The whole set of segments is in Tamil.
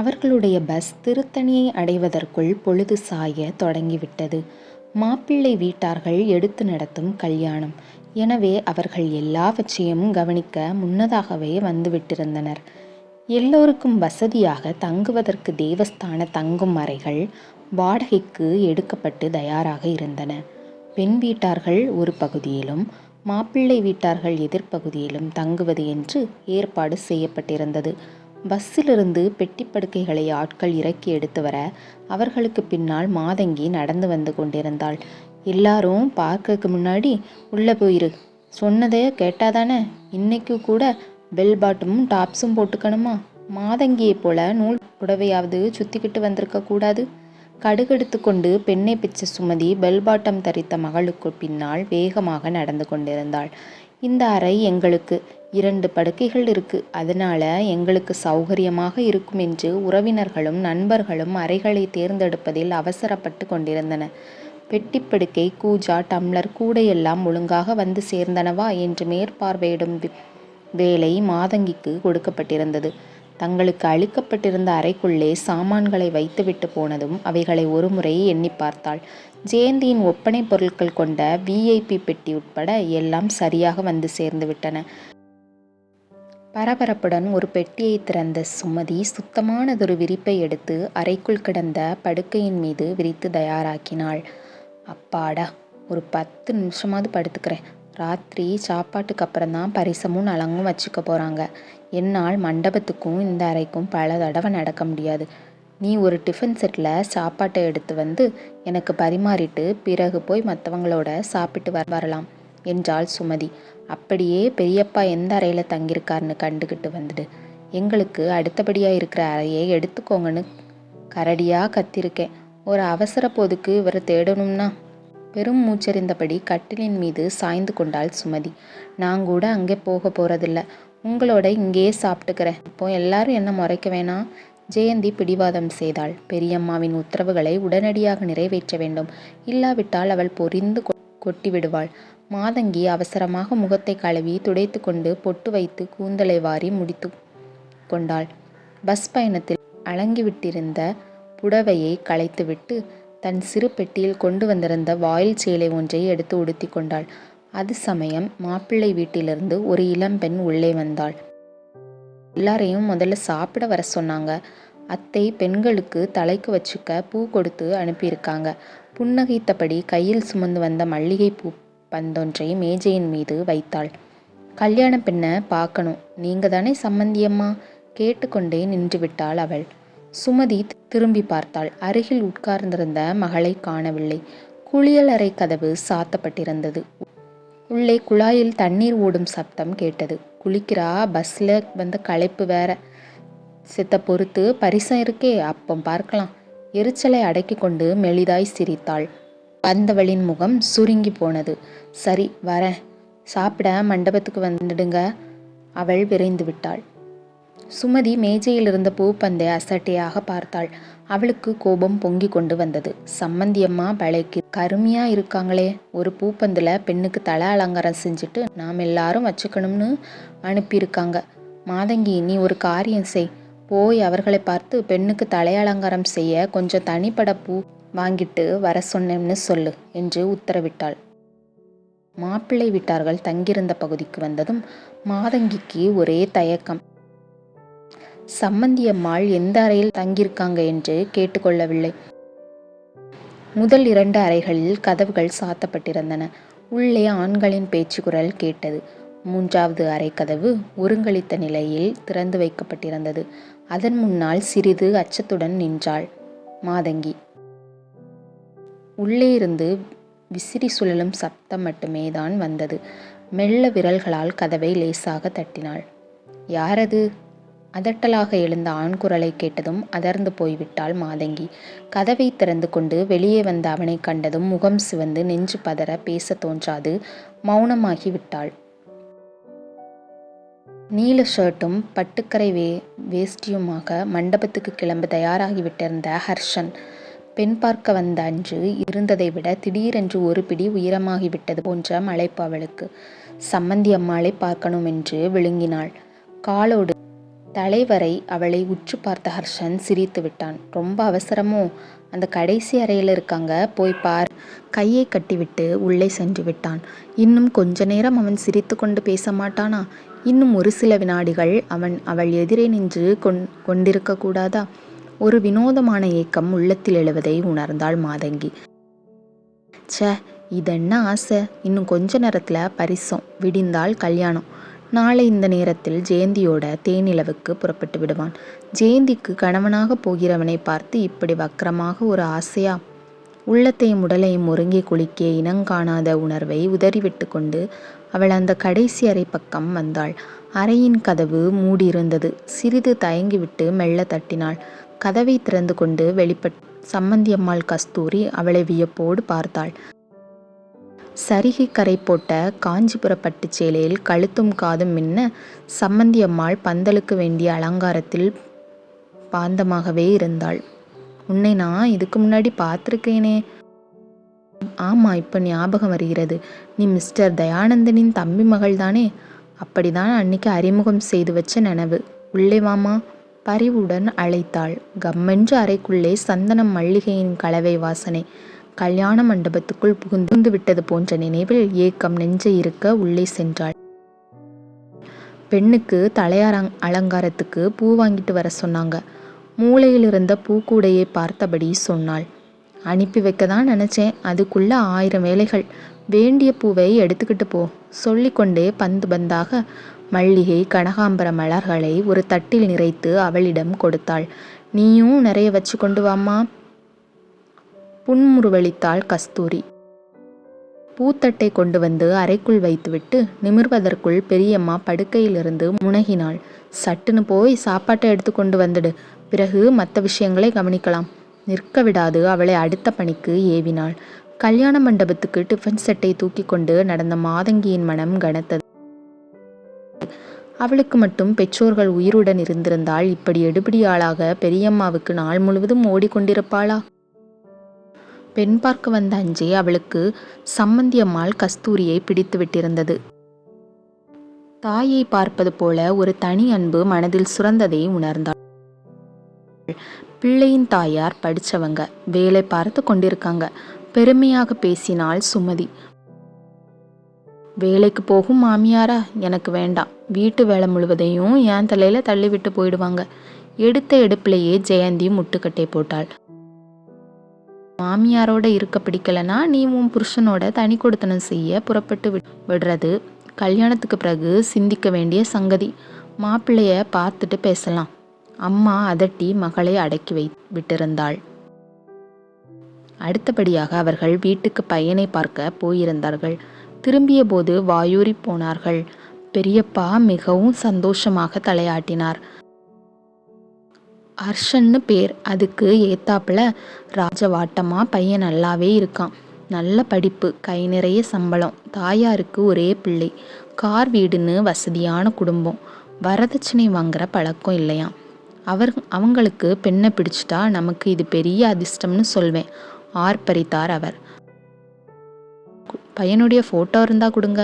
அவர்களுடைய பஸ் திருத்தணியை அடைவதற்குள் பொழுது சாய தொடங்கிவிட்டது. மாப்பிள்ளை வீட்டார்கள் எடுத்து நடத்தும் கல்யாணம். எனவே அவர்கள் எல்லாவற்றையும் கவனிக்க முன்னதாகவே வந்துவிட்டிருந்தனர். எல்லோருக்கும் வசதியாக தங்குவதற்கு தேவஸ்தான தங்கும் அறைகள் வாடகைக்கு எடுக்கப்பட்டு தயாராக இருந்தன. பெண் வீட்டார்கள் ஒரு பகுதியிலும் மாப்பிள்ளை வீட்டார்கள் எதிர்ப்பகுதியிலும் தங்குவது என்று ஏற்பாடு செய்யப்பட்டிருந்தது. பஸ்ஸிலிருந்து பெட்டி படுக்கைகளை ஆட்கள் இறக்கி எடுத்து வர அவர்களுக்கு பின்னால் மாதங்கி நடந்து வந்து கொண்டிருந்தாள். எல்லாரும் பார்க்கறதுக்கு முன்னாடி உள்ளே போயிரு. சொன்னதே கேட்டாதானே இன்னைக்கு கூட பெல் பாட்டமும் டாப்ஸும் போட்டுக்கணுமா? மாதங்கியைப் போல நூல் புடவையாவது சுத்திக்கிட்டு வந்திருக்க கூடாது. கடுகெடுத்து கொண்டு பெண்ணை பிச்சை சுமதி பெல் பாட்டம் தரித்த மகளுக்கு பின்னால் வேகமாக நடந்து கொண்டிருந்தாள். இந்த அறை எங்களுக்கு. இரண்டு படுக்கைகள் இருக்கு. அதனால எங்களுக்கு சௌகரியமாக இருக்கும் என்று உறவினர்களும் நண்பர்களும் அறைகளை தேர்ந்தெடுப்பதில் அவசரப்பட்டு கொண்டிருந்தனர். பெட்டிப்படுக்கை கூஜா டம்ளர் கூடையெல்லாம் ஒழுங்காக வந்து சேர்ந்தனவா என்று மேற்பார்வையிடும் வேலை மாதங்கிக்கு கொடுக்கப்பட்டிருந்தது. தங்களுக்கு அளிக்கப்பட்டிருந்த அறைக்குள்ளே சாமான்களை வைத்துவிட்டு போனதும் அவைகளை ஒருமுறை எண்ணிப் பார்த்தாள். ஜெயந்தியின் ஒப்பனைப் பொருட்கள் கொண்ட விஐபி பெட்டி உட்பட எல்லாம் சரியாக வந்து சேர்ந்துவிட்டன. பரபரப்புடன் ஒரு பெட்டியை திறந்த சுமதி சுத்தமானதொரு விரிப்பை எடுத்து அறைக்குள் கிடந்த படுக்கையின் மீது விரித்து தயாராக்கினாள். அப்பாடா ஒரு பத்து நிமிஷமாவது படுத்துக்கிறேன். ராத்திரி சாப்பாட்டுக்கப்புறம்தான் பரிசமும் நலங்கும் வச்சுக்கப் போகிறாங்க என்னால் மண்டபத்துக்கும் இந்த அறைக்கும் பல தடவை நடக்க முடியாது. நீ ஒரு டிஃபன் செட்டில் சாப்பாட்டை எடுத்து வந்து எனக்கு பரிமாறிட்டு பிறகு போய் மற்றவங்களோட சாப்பிட்டு வரலாம் என்றாள் சுமதி. அப்படியே பெரியப்பா எந்த அறையில் தங்கியிருக்காருன்னு கண்டுகிட்டு வந்துடு. எங்களுக்கு அடுத்தபடியாக இருக்கிற அறையை எடுத்துக்கோங்கன்னு கரடியாக கத்திருக்கேன் ஒரு அவசர போதுக்கு இவரை தேடணும்னா? பெரும் மூச்சறிந்தபடி கட்டிலின் மீது சாய்ந்து கொண்டாள் சுமதி. நான் கூட அங்கே போக போகிறதில்ல உங்களோட இங்கேயே சாப்பிட்டுக்கிறேன். இப்போ எல்லாரும் என்ன முறைக்க வேணாம். ஜெயந்தி பிடிவாதம் செய்தாள். பெரியம்மாவின் உத்தரவுகளை உடனடியாக நிறைவேற்ற வேண்டும். இல்லாவிட்டால் அவள் பொரிந்து கொட்டிவிடுவாள். மாதங்கி அவசரமாக முகத்தைக் கழுவி துடைத்து கொண்டு பொட்டு வைத்து கூந்தலை வாரி முடித்து கொண்டாள். பஸ் பயணத்தில் அலங்கிவிட்டிருந்த புடவையை களைத்துவிட்டு தன் சிறு பெட்டியில் கொண்டு வந்திருந்த வாயில் சேலை ஒன்றை எடுத்து உடுத்தி கொண்டாள். அது சமயம் மாப்பிள்ளை வீட்டிலிருந்து ஒரு இளம்பெண் உள்ளே வந்தாள். எல்லாரையும் முதல்ல சாப்பிட வர சொன்னாங்க. அத்தை பெண்களுக்கு தலைக்கு வச்சுக்க பூ கொடுத்து அனுப்பியிருக்காங்க. புன்னகைத்தபடி கையில் சுமந்து வந்த மல்லிகைப்பூ பந்தொன்றை மேஜையின் மீது வைத்தாள். கல்யாண பெண்ணை நீங்க தானே சம்மந்தியம்மா? கேட்டுக்கொண்டே நின்றுவிட்டாள் அவள். சுமதி திரும்பிப் பார்த்தாள். அருகில் உட்கார்ந்திருந்த மகளை காணவில்லை. குளியலறை கதவு சாத்தப்பட்டிருந்தது. உள்ளே குழாயில் தண்ணீர் ஓடும் சப்தம் கேட்டது. குளிக்கிறா பஸ்ல வந்த களைப்பு வேற. சித்த பொறுத்து பரிசம் இருக்கே அப்பம் பார்க்கலாம். எரிச்சலை அடக்கி கொண்டு மெலிதாய் சிரித்தாள். வந்தவளின் முகம் சுருங்கி போனது. சரி வரேன். சாப்பிட மண்டபத்துக்கு வந்துடுங்க. அவள் விரைந்து விட்டாள் சுமதி மேஜையிலிருந்த பூப்பந்தை அசட்டையாக பார்த்தாள். அவளுக்கு கோபம் பொங்கிக் கொண்டு வந்தது. சம்மந்தியம்மா பழைக்கு கருமையா இருக்காங்களே. ஒரு பூப்பந்தில் பெண்ணுக்கு தலை அலங்காரம் செஞ்சுட்டு நாம் எல்லாரும் வச்சுக்கணும்னு அனுப்பியிருக்காங்க. மாதங்கி நீ ஒரு காரியம் செய். போய் அவர்களை பார்த்து பெண்ணுக்கு தலை அலங்காரம் செய்ய கொஞ்சம் தனிப்பட பூ வாங்கிட்டு வர சொன்னேன்னு சொல்லு என்று உத்தரவிட்டாள். மாப்பிள்ளை வீட்டார்கள் தங்கியிருந்த பகுதிக்கு வந்ததும் மாதங்கிக்கு ஒரே தயக்கம். சம்பந்தியம்மாள் எந்த அறையில் தங்கியிருக்காங்க என்று கேட்டுக்கொள்ளவில்லை முதல் இரண்டு அறைகளில் கதவுகள் சாத்தப்பட்டிருந்தன. உள்ளே ஆண்களின் பேச்சுக்குரல் கேட்டது. மூன்றாவது அறை கதவு ஒருங்களித்த நிலையில் திறந்து வைக்கப்பட்டிருந்தது. அதன் முன்னால் சிறிது அச்சத்துடன் நின்றாள் மாதங்கி. உள்ளே இருந்து விசிறி சுழலும் சப்தம் மட்டுமேதான் வந்தது. மெல்ல விரல்களால் கதவை லேசாக தட்டினாள். யாரது? அதட்டலாக எழுந்த ஆண் குரலை கேட்டதும் அதர்ந்து போய்விட்டாள் மாதங்கி. கதவை திறந்து கொண்டு வெளியே வந்த அவனைக் கண்டதும் முகம் சிவந்து நெஞ்சு பதற பேச தோன்றாது மௌனமாகி விட்டாள். நீல ஷர்ட்டும் பட்டுக்கரை வே வேஷ்டியுமாக மண்டபத்துக்கு கிளம்ப தயாராகிவிட்டிருந்த ஹர்ஷன் பெண் பார்க்க வந்த அன்று இருந்ததை விட திடீரென்று ஒரு பிடி உயரமாகிவிட்டது போன்ற மலைப்பு அவளுக்கு. சம்மந்தியம்மாளைப் பார்க்கணும் என்று விழுங்கினாள். காலோடு தலைவரை அவளை உற்று பார்த்த ஹர்ஷன் சிரித்து விட்டான். ரொம்ப அவசரமோ? அந்த கடைசி அறையில இருக்காங்க போய் பார். கையை கட்டிவிட்டு உள்ளே சென்று விட்டான். இன்னும் கொஞ்ச நேரம் அவன் சிரித்து கொண்டு பேச மாட்டானா? இன்னும் ஒரு சில வினாடிகள் அவன் அவள் எதிரே நின்று கொண்டிருக்கக் கூடாதா? ஒரு வினோதமான ஏக்கம் உள்ளத்தில் எழுவதை உணர்ந்தாள் மாதங்கி. சே இதென்ன ஆசை. இன்னும் கொஞ்ச நேரத்துல பரிசம். விடிந்தால் கல்யாணம். நாளை இந்த நேரத்தில் ஜெயந்தியோட தேனிலவுக்கு புறப்பட்டு விடுவான். ஜெயந்திக்கு கணவனாக போகிறவனை பார்த்து இப்படி வக்கரமாக ஒரு ஆசையா? உள்ளத்தையும் உடலையும் ஒருங்கி குலுக்கிய இனங்காணாத உணர்வை உதறிவிட்டு கொண்டு அவள் அந்த கடைசி அறை பக்கம் வந்தாள். அறையின் கதவு மூடியிருந்தது. சிறிது தயங்கிவிட்டு மெல்ல தட்டினாள். கதவை திறந்து கொண்டு வெளிப்பட் சம்மந்தியம்மாள் கஸ்தூரி அவளை வியப்போடு பார்த்தாள். சரிகை கரை போட்ட காஞ்சிபுர பட்டுச் சேலையில் கழுத்தும் காதும் மின்ன சம்மந்தி அம்மாள் பந்தலுக்கு வேண்டிய அலங்காரத்தில் பாந்தமாகவே இருந்தாள். உன்னை நான் இதுக்கு முன்னாடி பார்த்துருக்கேனே. ஆமா இப்ப ஞாபகம் வருகிறது. நீ மிஸ்டர் தயானந்தனின் தம்பி மகள்தானே? அப்படிதான் அன்னைக்கு அறிமுகம் செய்து வச்ச நெனவு. உள்ளே வாமா பரிவுடன் அழைத்தாள். கம்மென்று அறைக்குள்ளே சந்தனம் மல்லிகையின் கலவை வாசனை. கல்யாண மண்டபத்துக்குள் புகுந்து விட்டது போன்ற நினைவில் ஏக்கம் நெஞ்சை இருக்க உள்ளே சென்றாள். பெண்ணுக்கு தலையாரங் அலங்காரத்துக்கு பூ வாங்கிட்டு வர சொன்னாங்க. மூலையிலிருந்த பூக்கூடையை பார்த்தபடி சொன்னாள். அனுப்பி வைக்கதான் நினைச்சேன். அதுக்குள்ள ஆயிரம் வேலைகள். வேண்டிய பூவை எடுத்துக்கிட்டு போ. சொல்லிக்கொண்டே பந்து பந்தாக மல்லிகை கனகாம்பர மலர்களை ஒரு தட்டில் நிறைத்து அவளிடம் கொடுத்தாள். நீயும் நிறைய வச்சு கொண்டு வாமா புன்முறுவளித்தாள் கஸ்தூரி. பூத்தட்டை கொண்டு வந்து அறைக்குள் வைத்துவிட்டு நிமிர்வதற்குள் பெரியம்மா படுக்கையிலிருந்து முனகினாள். சட்டுன்னு போய் சாப்பாட்டை எடுத்து கொண்டு வந்துடு. பிறகு மற்ற விஷயங்களை கவனிக்கலாம். நிற்க விடாது அவளை அடுத்த பணிக்கு ஏவினாள். கல்யாண மண்டபத்துக்கு டிஃபன் செட்டை தூக்கி கொண்டு நடந்த மாதங்கியின் மனம் கனத்தது. அவளுக்கு மட்டும் பெற்றோர்கள் உயிருடன் இருந்திருந்தால் இப்படி எடுபடியாளாக பெரியம்மாவுக்கு நாள் முழுவதும் ஓடிக்கொண்டிருப்பாளா? பெண் பார்க்க வந்த அஞ்சே அவளுக்கு சம்மந்தியம்மாள் கஸ்தூரியை பிடித்து விட்டிருந்தது. தாயை பார்ப்பது போல ஒரு தனி அன்பு மனதில் சுரந்ததை உணர்ந்தாள். பிள்ளையின் தாயார் படிச்சவங்க. வேலை பார்த்து கொண்டிருக்காங்க. பெருமையாக பேசினாள் சுமதி. வேலைக்கு போகும் மாமியாரா? எனக்கு வேண்டாம். வீட்டு வேலை முழுவதையும் என் தலையில தள்ளிவிட்டு போயிடுவாங்க. எடுத்த எடுப்பிலேயே ஜெயந்தி முட்டுக்கட்டை போட்டாள். மாமியாரோட இருக்க பிடிக்கலனா நீ உன் புருஷனோட தனி கொடுத்தனம் செய்ய புறப்பட்டு விடுறது கல்யாணத்துக்கு பிறகு சிந்திக்க வேண்டிய சங்கதி மாப்பிள்ளைய பார்த்துட்டு பேசலாம் அம்மா அதட்டி மகளை அடக்கி வை விட்டிருந்தாள் அடுத்தபடியாக அவர்கள் வீட்டுக்கு பையனை பார்க்க போயிருந்தார்கள் திரும்பியபோது வாயூறி போனார்கள். பெரியப்பா மிகவும் சந்தோஷமாக தலையாட்டினார். ஹர்ஷன்னு பேர். அதுக்கு ஏத்தாப்புல ராஜவாட்டமாக பையன் நல்லாவே இருக்கான். நல்ல படிப்பு கை நிறைய சம்பளம். தாயாருக்கு ஒரே பிள்ளை. கார் வீடுன்னு வசதியான குடும்பம். வரதட்சணை வாங்குற பழக்கம் இல்லையாம். அவர் அவங்களுக்கு பெண்ணை பிடிச்சிட்டா நமக்கு இது பெரிய அதிர்ஷ்டம்னு சொல்வேன் ஆர்ப்பரித்தார் அவர். பையனுடைய ஃபோட்டோ இருந்தால் கொடுங்க.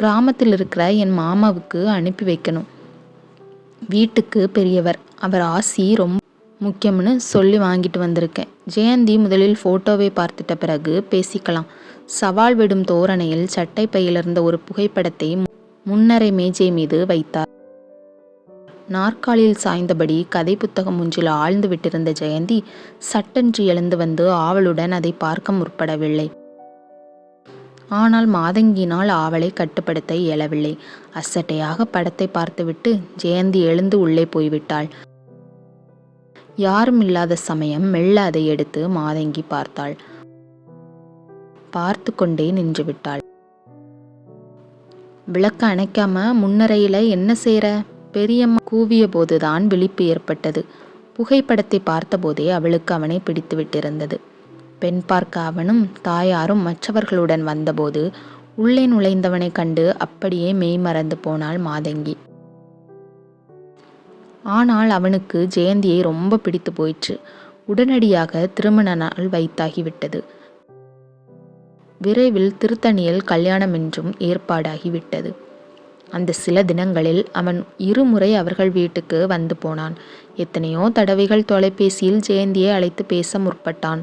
கிராமத்தில் இருக்கிற என் மாமாவுக்கு அனுப்பி வைக்கணும். வீட்டுக்கு பெரியவர். அவர் ஆசி ரொம்ப முக்கியம்னு சொல்லி வாங்கிட்டு வந்திருக்கேன். ஜெயந்தி முதலில் ஃபோட்டோவை பார்த்துட்ட பிறகு பேசிக்கலாம். சவால் விடும் தோரணையில் சட்டை பையிலிருந்த ஒரு புகைப்படத்தை முன்னரை மேஜை மீது வைத்தார். நாற்காலியில் சாய்ந்தபடி கதை புத்தகம் ஒன்றில் ஆழ்ந்து விட்டிருந்த ஜெயந்தி சட்டென்று எழுந்து வந்து ஆவலுடன் அதை பார்க்க முற்படவில்லை. ஆனால் மாதங்கினால் ஆவலை கட்டுப்படுத்த இயலவில்லை. அசட்டையாக படத்தை பார்த்துவிட்டு ஜெயந்தி எழுந்து உள்ளே போய்விட்டாள். யாரும் இல்லாத சமயம் மெல்ல அதை எடுத்து மாதங்கி பார்த்தாள். பார்த்து கொண்டே நின்று விட்டாள். விளக்க அணைக்காம முன்னரையில என்ன செய்யற பெரியம்மா கூவிய போதுதான் விழிப்பு ஏற்பட்டது. புகைப்படத்தை பார்த்தபோதே அவளுக்கு அவனை பிடித்து விட்டிருந்தது. பெண் பார்க்க அவனும் தாயாரும் மற்றவர்களுடன் வந்தபோது உள்ளே நுழைந்தவனை கண்டு அப்படியே மெய் மறந்து போனாள் மாதங்கி. ஆனால் அவனுக்கு ஜெயந்தியை ரொம்ப பிடித்து போயிற்று. உடனடியாக திருமண நாள் வைத்தாகிவிட்டது. விரைவில் திருத்தணியில் கல்யாணம் என்றும் ஏற்பாடாகிவிட்டது. அந்த சில தினங்களில் அவன் இருமுறை அவர்கள் வீட்டுக்கு வந்து போனான். எத்தனையோ தடவைகள் தொலைபேசியில் ஜெயந்தியை அழைத்து பேச முற்பட்டான்.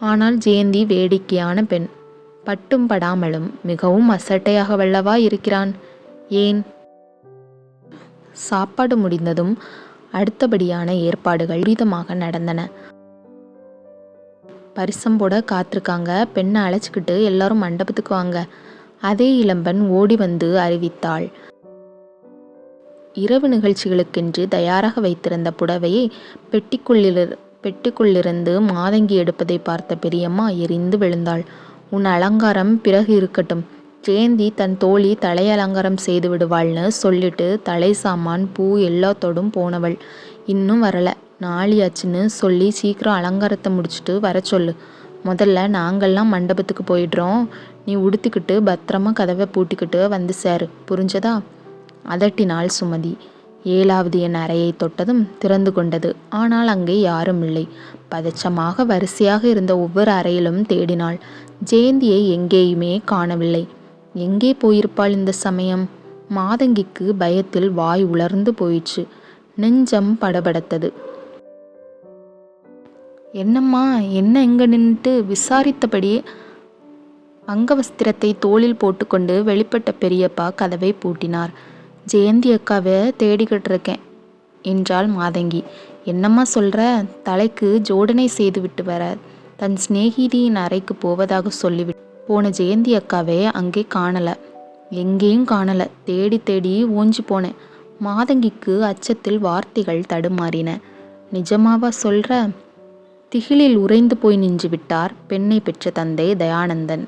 ஆனால் ஜெயந்தி வேடிக்கையான பெண். பட்டும் படாமலும் மிகவும் அசட்டையாக வல்லவா இருக்கிறான். ஏன்? சாப்பாடு முடிந்ததும் அடுத்தபடியான ஏற்பாடுகள் துரிதமாக நடந்தன. பரிசம் போட காத்திருக்காங்க. பெண்ணை அழைச்சிக்கிட்டு எல்லாரும் மண்டபத்துக்கு வாங்க. அதே இளம்பெண் ஓடி வந்து அறிவித்தாள். இரவு நிகழ்ச்சிகளுக்கென்று தயாராக வைத்திருந்த புடவையை பெட்டிக்குள்ளில் பெட்டிக்குள்ளிருந்து மாதங்கி எடுப்பதை பார்த்த பெரியம்மா எரிந்து விழுந்தாள். உன் அலங்காரம் பிறகு இருக்கட்டும். ஜெயந்தி தன் தோழி தலை அலங்காரம் செய்து விடுவாள்னு சொல்லிட்டு தலை சாமான் பூ எல்லாத்தோடும் போனவள். இன்னும் வரல. நாளியாச்சுன்னு சொல்லி சீக்கிரம் அலங்காரத்தை முடிச்சுட்டு வர சொல்லு. முதல்ல நாங்கள்லாம் மண்டபத்துக்கு போயிடுறோம். நீ உடுத்திக்கிட்டு பத்திரமா கதவை பூட்டிக்கிட்டு வந்து சேரு. புரிஞ்சதா? அதட்டினாள் சுமதி. ஏழாவது என் அறையை தொட்டதும் திறந்து கொண்டது. ஆனால் அங்கே யாரும் இல்லை. பதச்சமாக வரிசையாக இருந்த ஒவ்வொரு அறையிலும் தேடினாள். ஜெயந்தியை எங்கேயுமே காணவில்லை. எங்கே போயிருப்பாள் இந்த சமயம்? மாதங்கிக்கு பயத்தில் வாய் உலர்ந்து போயிற்று. நெஞ்சம் படபடத்தது. என்னம்மா என்ன எங்க நின்றுட்டு விசாரித்தபடி? அங்கவஸ்திரத்தை தோளில் போட்டுக்கொண்டு வெளிப்பட்ட பெரியப்பா கதவை பூட்டினார். ஜெயந்தி அக்காவை தேடிக்கிட்டு இருக்கேன் என்றாள் மாதங்கி. என்னம்மா சொல்கிற தலைக்கு ஜோடனை செய்துவிட்டு வர. தன் சிநேகிதியின் அறைக்கு போவதாக சொல்லிவிட்டு போன ஜெயந்தி அக்காவே அங்கே காணலை. எங்கேயும் காணலை. தேடி தேடி ஊஞ்சி போனேன். மாதங்கிக்கு அச்சத்தில் வார்த்தைகள் தடுமாறின. நிஜமாவா சொல்கிற திகிலில் உறைந்து போய் நின்று விட்டார் பெண்ணை பெற்ற தந்தை தயானந்தன்.